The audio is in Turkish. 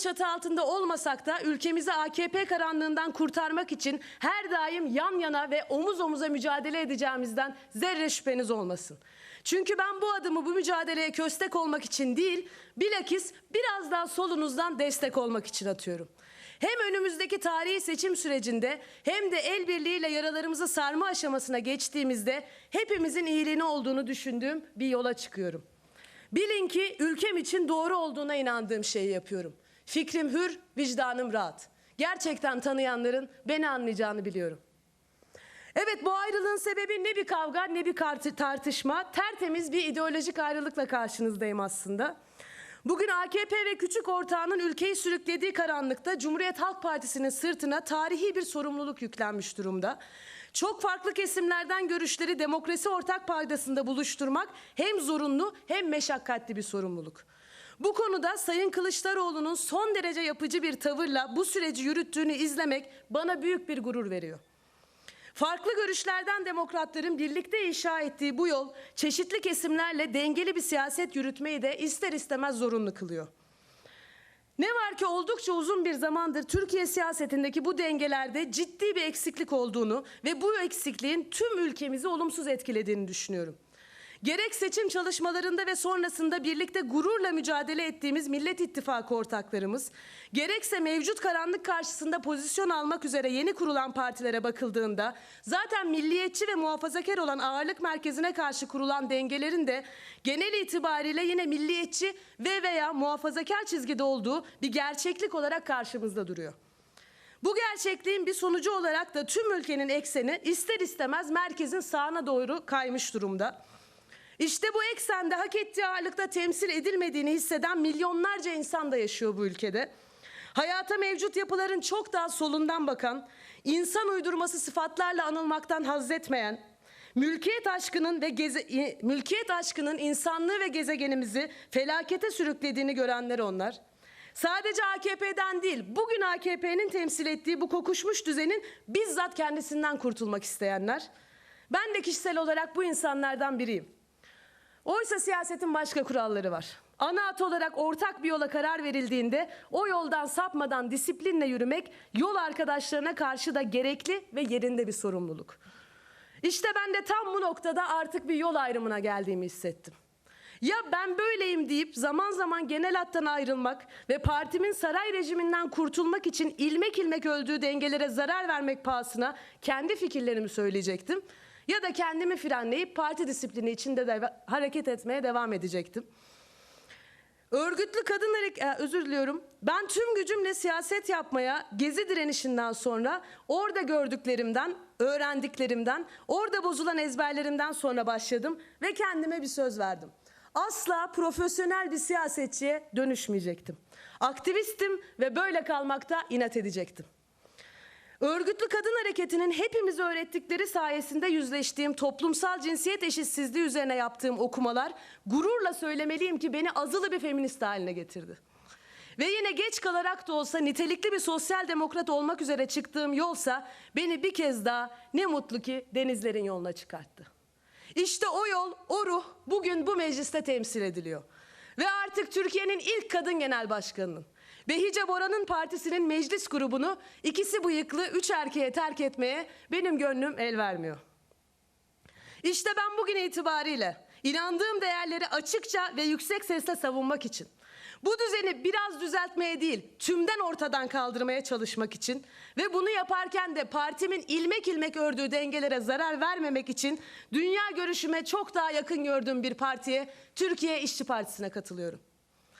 çatı altında olmasak da ülkemizi AKP karanlığından kurtarmak için her daim yan yana ve omuz omuza mücadele edeceğimizden zerre şüpheniz olmasın. Çünkü ben bu adımı bu mücadeleye köstek olmak için değil, bilakis biraz daha solunuzdan destek olmak için atıyorum. Hem önümüzdeki tarihi seçim sürecinde hem de el birliğiyle yaralarımızı sarma aşamasına geçtiğimizde hepimizin iyiliğine olduğunu düşündüğüm bir yola çıkıyorum. Bilin ki ülkem için doğru olduğuna inandığım şeyi yapıyorum. Fikrim hür, vicdanım rahat. Gerçekten tanıyanların beni anlayacağını biliyorum. Evet bu ayrılığın sebebi ne bir kavga ne bir tartışma. Tertemiz bir ideolojik ayrılıkla karşınızdayım aslında. Bugün AKP ve küçük ortağının ülkeyi sürüklediği karanlıkta Cumhuriyet Halk Partisi'nin sırtına tarihi bir sorumluluk yüklenmiş durumda. Çok farklı kesimlerden görüşleri demokrasi ortak paydasında buluşturmak hem zorunlu hem meşakkatli bir sorumluluk. Bu konuda Sayın Kılıçdaroğlu'nun son derece yapıcı bir tavırla bu süreci yürüttüğünü izlemek bana büyük bir gurur veriyor. Farklı görüşlerden demokratların birlikte inşa ettiği bu yol çeşitli kesimlerle dengeli bir siyaset yürütmeyi de ister istemez zorunlu kılıyor. Ne var ki oldukça uzun bir zamandır Türkiye siyasetindeki bu dengelerde ciddi bir eksiklik olduğunu ve bu eksikliğin tüm ülkemizi olumsuz etkilediğini düşünüyorum. Gerek seçim çalışmalarında ve sonrasında birlikte gururla mücadele ettiğimiz Millet İttifakı ortaklarımız, gerekse mevcut karanlık karşısında pozisyon almak üzere yeni kurulan partilere bakıldığında zaten milliyetçi ve muhafazakar olan ağırlık merkezine karşı kurulan dengelerin de genel itibariyle yine milliyetçi ve veya muhafazakar çizgide olduğu bir gerçeklik olarak karşımızda duruyor. Bu gerçekliğin bir sonucu olarak da tüm ülkenin ekseni ister istemez merkezin sağına doğru kaymış durumda. İşte bu eksende hak ettiği ağırlıkta temsil edilmediğini hisseden milyonlarca insan da yaşıyor bu ülkede. Hayata mevcut yapıların çok daha solundan bakan, insan uydurması sıfatlarla anılmaktan haz etmeyen, mülkiyet aşkının ve geze, mülkiyet aşkının insanlığı ve gezegenimizi felakete sürüklediğini görenler onlar. Sadece AKP'den değil, bugün AKP'nin temsil ettiği bu kokuşmuş düzenin bizzat kendisinden kurtulmak isteyenler. Ben de kişisel olarak bu insanlardan biriyim. Oysa siyasetin başka kuralları var. Ana hat olarak ortak bir yola karar verildiğinde o yoldan sapmadan disiplinle yürümek yol arkadaşlarına karşı da gerekli ve yerinde bir sorumluluk. İşte ben de tam bu noktada artık bir yol ayrımına geldiğimi hissettim. Ya ben böyleyim deyip zaman zaman genel hattan ayrılmak ve partimin saray rejiminden kurtulmak için ilmek ilmek öldüğü dengelere zarar vermek pahasına kendi fikirlerimi söyleyecektim. Ya da kendimi frenleyip parti disiplini içinde de hareket etmeye devam edecektim. Örgütlü kadın harek- e, özür diliyorum. Ben tüm gücümle siyaset yapmaya gezi direnişinden sonra orada gördüklerimden, öğrendiklerimden, orada bozulan ezberlerimden sonra başladım ve kendime bir söz verdim. Asla profesyonel bir siyasetçiye dönüşmeyecektim. Aktivistim ve böyle kalmakta inat edecektim. Örgütlü kadın hareketinin hepimize öğrettikleri sayesinde yüzleştiğim toplumsal cinsiyet eşitsizliği üzerine yaptığım okumalar gururla söylemeliyim ki beni azılı bir feminist haline getirdi. Ve yine geç kalarak da olsa nitelikli bir sosyal demokrat olmak üzere çıktığım yolsa beni bir kez daha ne mutlu ki denizlerin yoluna çıkarttı. İşte o yol, o ruh bugün bu mecliste temsil ediliyor. Ve artık Türkiye'nin ilk kadın genel başkanının Behice Bora'nın partisinin meclis grubunu ikisi bıyıklı üç erkeğe terk etmeye benim gönlüm el vermiyor. İşte ben bugün itibariyle inandığım değerleri açıkça ve yüksek sesle savunmak için, bu düzeni biraz düzeltmeye değil, tümden ortadan kaldırmaya çalışmak için ve bunu yaparken de partimin ilmek ilmek ördüğü dengelere zarar vermemek için dünya görüşüme çok daha yakın gördüğüm bir partiye, Türkiye İşçi Partisi'ne katılıyorum.